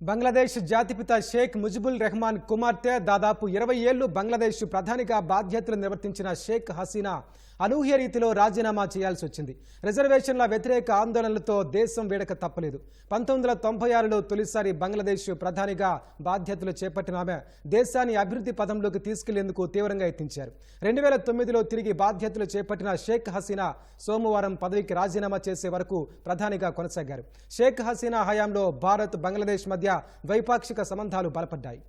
బంగ్లాదేశ్ జాతిపిత షేక్ ముజిబుల్ రెహమాన్ కుమార్తె దాదాపు ఇరవై ఏళ్ళు బంగ్లాదేశ్ ప్రధానిగా బాధ్యతలు నిర్వర్తించిన షేక్ హసీనా అనూహ్య రీతిలో రాజీనామా చేయాల్సి వచ్చింది. రిజర్వేషన్ల వ్యతిరేక ఆందోళనలతో దేశం వేడక తప్పలేదు. పంతొమ్మిది వందల తొంభై ఆరులో తొలిసారి బంగ్లాదేశ్ ప్రధానిగా బాధ్యతలు చేపట్టిన ఆమె దేశాన్ని అభివృద్ధి పదంలోకి తీసుకెళ్ళేందుకు తీవ్రంగా యత్నించారు. రెండు వేల తొమ్మిదిలో తిరిగి బాధ్యతలు చేపట్టిన షేక్ హసీనా సోమవారం పదవికి రాజీనామా చేసే వరకు ప్రధానిగా కొనసాగారు. షేక్ హసీనా హయాంలో భారత్ బంగ్లాదేశ్ మధ్య ద్వైపాక్షిక సంబంధాలు బలపడ్డాయి.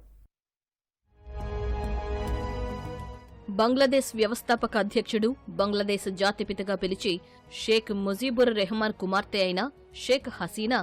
బంగ్లాదేశ్ వ్యవస్థాపక అధ్యక్షుడు బంగ్లాదేశ్ జాతిపితగా పిలిచి షేక్ ముజీబుర్ రెహమాన్ కుమార్తె అయిన షేక్ హసీనా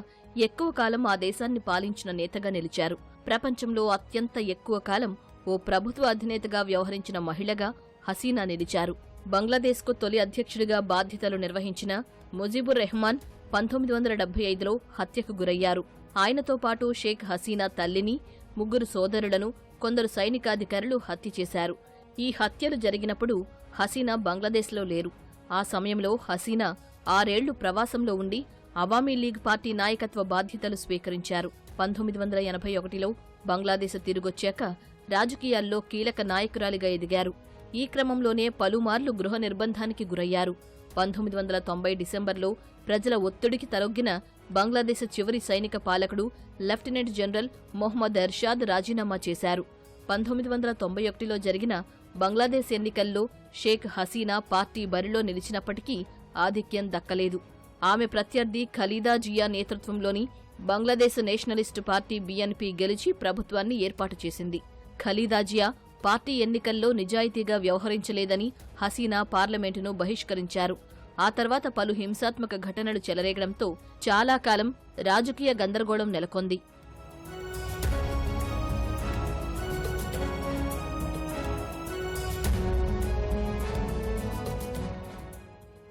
ఎక్కువ కాలం ఆ దేశాన్ని పాలించిన నేతగా నిలిచారు. ప్రపంచంలో అత్యంత ఎక్కువ కాలం ఓ ప్రభుత్వ అధినేతగా వ్యవహరించిన మహిళగా హసీనా నిలిచారు. బంగ్లాదేశ్కు తొలి అధ్యక్షుడిగా బాధ్యతలు నిర్వహించిన ముజీబుర్ రెహమాన్ పంతొమ్మిది వందల డెబ్బై ఐదులో హత్యకు గురయ్యారు. ఆయనతో పాటు షేక్ హసీనా తల్లిని ముగ్గురు సోదరులను కొందరు సైనికాధికారులు హత్య చేశారు. ఈ హత్యలు జరిగినప్పుడు హసీనా బంగ్లాదేశ్లో లేరు. ఆ సమయంలో హసీనా ఆరేళ్ళు ప్రవాసంలో ఉండి అవామీ లీగ్ పార్టీ నాయకత్వ బాధ్యతలు స్వీకరించారు. పంతొమ్మిది వందల ఎనభై ఒకటిలో బంగ్లాదేశ్ తిరిగొచ్చాక రాజకీయాల్లో కీలక నాయకురాలిగా ఎదిగారు. ఈ క్రమంలోనే పలుమార్లు గృహ నిర్బంధానికి గురయ్యారు. పంతొమ్మిది వందల తొంభై డిసెంబర్లో ప్రజల ఒత్తిడికి తలొగ్గిన బంగ్లాదేశ్ చివరి సైనిక పాలకుడు లెఫ్టినెంట్ జనరల్ మొహమ్మద్ ఎర్షాద్ రాజీనామా చేశారు. పంతొమ్మిది వందల తొంభై ఒకటిలో జరిగిన బంగ్లాదేశ్ ఎన్నికల్లో షేక్ హసీనా పార్టీ బరిలో నిలిచినప్పటికీ ఆధిక్యం దక్కలేదు. ఆమె ప్రత్యర్థి ఖలీదా జియా నేతృత్వంలోని బంగ్లాదేశ్ నేషనలిస్టు పార్టీ బీఎన్పీ గెలిచి ప్రభుత్వాన్ని ఏర్పాటు చేసింది. ఖలీదా జియా పార్టీ ఎన్నికల్లో నిజాయితీగా వ్యవహరించలేదని హసీనా పార్లమెంటును బహిష్కరించారు. ఆ తర్వాత పలు హింసాత్మక ఘటనలు చెలరేగడంతో చాలా కాలం రాజకీయ గందరగోళం నెలకొంది.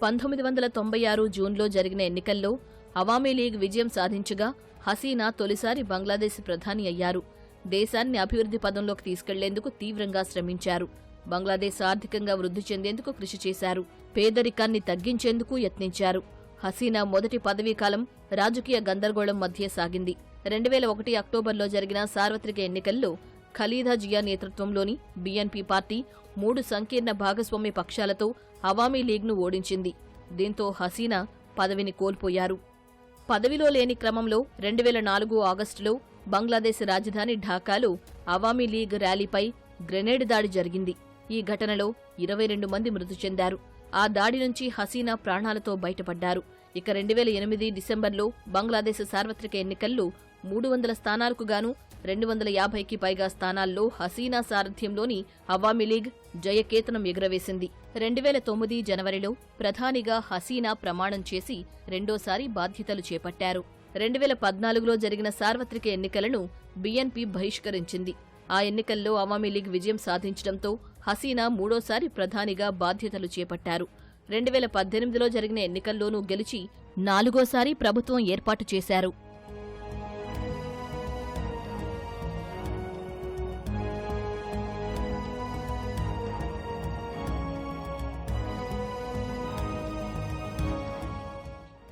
పంతొమ్మిది వందల తొంభై ఆరు జూన్లో జరిగిన ఎన్నికల్లో అవామీ లీగ్ విజయం సాధించగా హసీనా తొలిసారి బంగ్లాదేశ్ ప్రధాని అయ్యారు. దేశాన్ని అభివృద్ధి పదంలోకి తీసుకెళ్ళేందుకు తీవ్రంగా శ్రమించారు. బంగ్లాదేశ్ ఆర్థికంగా వృద్ధి చెందేందుకు కృషి చేశారు. పేదరికాన్ని తగ్గించేందుకు యత్నించారు. హసీనా మొదటి పదవీకాలం రాజకీయ గందరగోళం మధ్య సాగింది. రెండు వేల ఒకటి అక్టోబర్లో జరిగిన సార్వత్రిక ఎన్నికల్లో ఖలీదా జియా నేతృత్వంలోని బీఎన్పీ పార్టీ మూడు సంకీర్ణ భాగస్వామ్య పక్షాలతో అవామీ లీగ్ను ఓడించింది. దీంతో హసీనా పదవిని కోల్పోయారు. పదవిలో లేని క్రమంలో రెండు వేల నాలుగు ఆగస్టులో బంగ్లాదేశ్ రాజధాని ఢాకాలో అవామీ లీగ్ ర్యాలీపై గ్రెనేడ్ దాడి జరిగింది. ఈ ఘటనలో ఇరవై రెండు మంది మృతి చెందారు. ఆ దాడి నుంచి హసీనా ప్రాణాలతో బయటపడ్డారు. ఇక రెండు వేల ఎనిమిది డిసెంబర్లో బంగ్లాదేశ్ సార్వత్రిక ఎన్నికల్లో మూడు వందల స్థానాలకు గాను రెండు వందల యాభైకి పైగా స్థానాల్లో హసీనా సారథ్యంలోని అవామీ లీగ్ జయకేతనం ఎగురవేసింది. రెండు వేల తొమ్మిది జనవరిలో ప్రధానిగా హసీనా ప్రమాణం చేసి రెండోసారి బాధ్యతలు చేపట్టారు. రెండు వేల పద్నాలుగులో జరిగిన సార్వత్రిక ఎన్నికలను బీఎన్పీ బహిష్కరించింది. ఆ ఎన్నికల్లో అవామీ లీగ్ విజయం సాధించడంతో హసీనా మూడోసారి ప్రధానిగా బాధ్యతలు చేపట్టారు. రెండు వేల పద్దెనిమిదిలో జరిగిన ఎన్నికల్లోనూ గెలిచి నాలుగోసారి ప్రభుత్వం ఏర్పాటు చేశారు.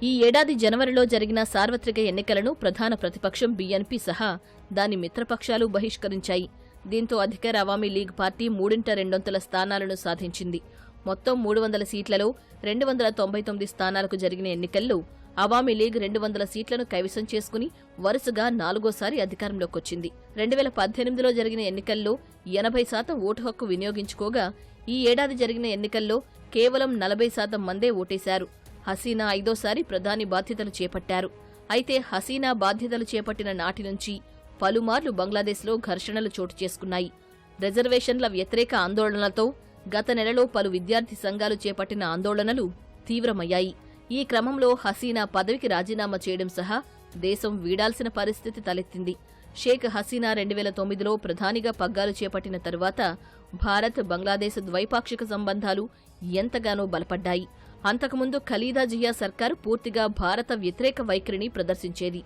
ఈ ఏడాది జనవరిలో జరిగిన సార్వత్రిక ఎన్నికలను ప్రధాన ప్రతిపక్షం బీఎన్పీ సహా దాని మిత్రపక్షాలు బహిష్కరించాయి. దీంతో అధికార అవామీ లీగ్ పార్టీ మూడింట రెండొంతుల స్థానాలను సాధించింది. మొత్తం మూడు వందల సీట్లలో రెండు వందల తొంభై తొమ్మిది స్థానాలకు జరిగిన ఎన్నికల్లో అవామీ లీగ్ రెండు వందల సీట్లను కైవసం చేసుకుని వరుసగా నాలుగోసారి అధికారంలోకొచ్చింది. రెండు వేల పద్దెనిమిదిలో జరిగిన ఎన్నికల్లో ఎనభై శాతం ఓటు హక్కు వినియోగించుకోగా ఈ ఏడాది జరిగిన ఎన్నికల్లో కేవలం నలభై శాతం మందే ఓటేశారు. హసీనా ఐదోసారి ప్రధాని బాధ్యతలు చేపట్టారు. అయితే హసీనా బాధ్యతలు చేపట్టిన నాటి నుంచి పలుమార్లు బంగ్లాదేశ్లో ఘర్షణలు చోటు చేసుకున్నాయి. రిజర్వేషన్ల వ్యతిరేక ఆందోళనలతో గత నెలలో పలు విద్యార్థి సంఘాలు చేపట్టిన ఆందోళనలు తీవ్రమయ్యాయి. ఈ క్రమంలో హసీనా పదవికి రాజీనామా చేయడం సహా దేశం వీడాల్సిన పరిస్థితి తలెత్తింది. షేక్ హసీనా రెండు వేల తొమ్మిదిలో ప్రధానిగా పగ్గాలు చేపట్టిన తరువాత భారత్ బంగ్లాదేశ్ ద్వైపాక్షిక సంబంధాలు ఎంతగానో బలపడ్డాయి. అంతకుముందు ఖలీదా జియా సర్కారు పూర్తిగా భారత వ్యతిరేక వైఖరిని ప్రదర్శించేది.